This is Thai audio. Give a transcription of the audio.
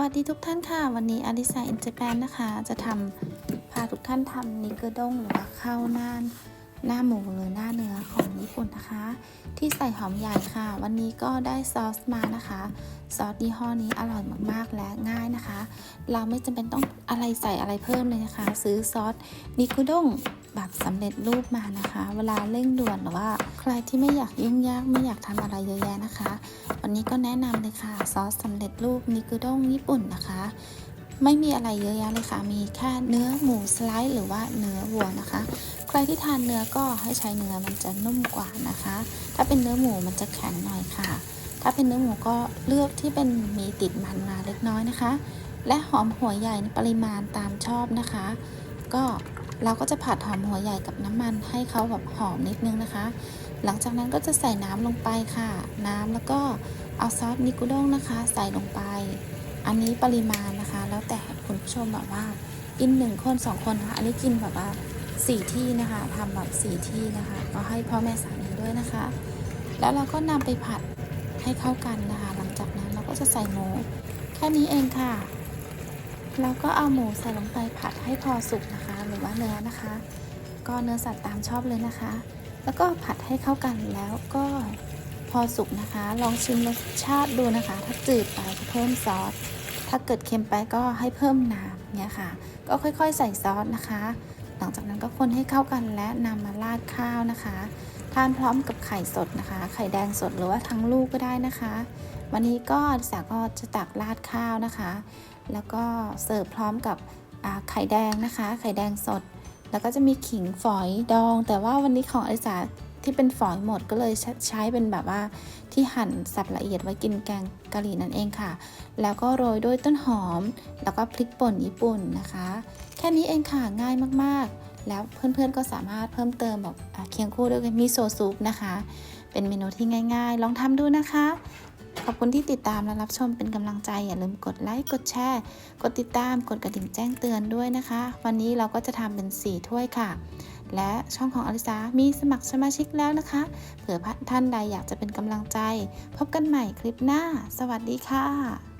วัสดีทุกท่านค่ะ วันนี้อลิซาอินเจแปนนะคะ จะทำพาทุกท่านทำนิกเกอร์ด้งหรือว่าข้าวหน้าหน้าหมูหรือหน้าเนื้อของญี่ปุ่นนะคะ ที่ใส่หอมใหญ่ค่ะ วันนี้ก็ได้ซอสมานะคะ ซอสยี่ห้อนี้อร่อยมากๆและง่ายนะคะ เราไม่จำเป็นต้องอะไรใส่อะไรเพิ่มเลยนะคะ ซื้อซอสนิกเกอร์ด้ง แบบสำเร็จรูปมานะคะ เวลาเร่งด่วนหรือว่า ใครที่ไม่อยากยุ่งยากไม่อยากทำอะไรเยอะแยะนะคะ วันนี้ก็แนะนำเลยค่ะซอสสำเร็จรูปนิกุด้งญี่ปุ่นนะคะ ไม่มีอะไรเยอะแยะเลยค่ะ มีแค่เนื้อหมูสไลด์หรือว่าเนื้อวัวนะคะ ใครที่ทานเนื้อก็ให้ใช้เนื้อมันจะนุ่มกว่านะคะ ถ้าเป็นเนื้อหมูมันจะแข็งหน่อยค่ะ ถ้าเป็นเนื้อหมูก็เลือกที่เป็นมีติดมันมาเล็กน้อยนะคะ และหอมหัวใหญ่ในปริมาณตามชอบนะคะ ก็ เราก็จะผัดหอมหัวใหญ่กับน้ำมันให้เขาแบบหอมนิดนึงนะคะ หลังจากนั้นก็จะใส่น้ำลงไปค่ะ น้ำแล้วก็เอาซอสนิกุด้งนะคะ ใส่ลงไป อันนี้ปริมาณนะคะ แล้วแต่คุณผู้ชมแบบว่ากินหนึ่งคนสองคนนะคะอันนี้กินแบบว่าสี่ที่นะคะทำแบบสี่ที่นะคะ ก็ให้พ่อแม่สามีด้วยนะคะ แล้วเราก็นำไปผัดให้เข้ากันนะคะ หลังจากนั้นเราก็จะใส่หมูแค่นี้เองค่ะ เราก็เอาหมูใส่ลงไปผัดให้พอสุกนะคะ หรือว่าเนื้อนะคะ ก็เนื้อสัตว์ตามชอบเลยนะคะ แล้วก็ผัดให้เข้ากันแล้วก็พอสุกนะคะ ลองชิมรสชาติดูนะคะ ถ้าจืดไปก็เพิ่มซอส ถ้าเกิดเค็มไปก็ให้เพิ่มน้ำเนี่ยค่ะ ก็ค่อยๆใส่ซอสนะคะ หลังจากนั้นก็คนให้เข้ากันและนำมาราดข้าวนะคะทานพร้อมกับไข่สดนะคะ ไข่แดงสดหรือว่าทั้งลูกก็ได้นะคะ วันนี้ก็ดิสาก็จะตักราดข้าวนะคะ แล้วก็เสิร์ฟพร้อมกับไข่แดงนะคะ ไข่แดงสด แล้วก็จะมีขิงฝอยดอง แต่ว่าวันนี้ของอลิสาที่เป็นฝอยหมดก็เลยใช้เป็นแบบว่าที่หั่นสับละเอียดไว้กินแกงกะหรี่นั่นเองค่ะ แล้วก็โรยด้วยต้นหอม แล้วก็พริกป่นญี่ปุ่นนะคะ แค่นี้เองค่ะง่ายมากๆ แล้วเพื่อนๆก็สามารถเพิ่มเติมแบบเคียงคู่ด้วยมิโซะซุปนะคะ เป็นเมนูที่ง่าย ๆ ลองทำดูนะคะ ขอบคุณที่ติดตามและรับชมเป็นกำลังใจ อย่าลืมกดไลค์กดแชร์ กดติดตามกดกระดิ่งแจ้งเตือนด้วยนะคะ วันนี้เราก็จะทำเป็น 4 ถ้วยค่ะ และช่องของอลิสามีสมัครสมาชิกแล้วนะคะ เผื่อท่านใดอยากจะเป็นกำลังใจ พบกันใหม่คลิปหน้า สวัสดีค่ะ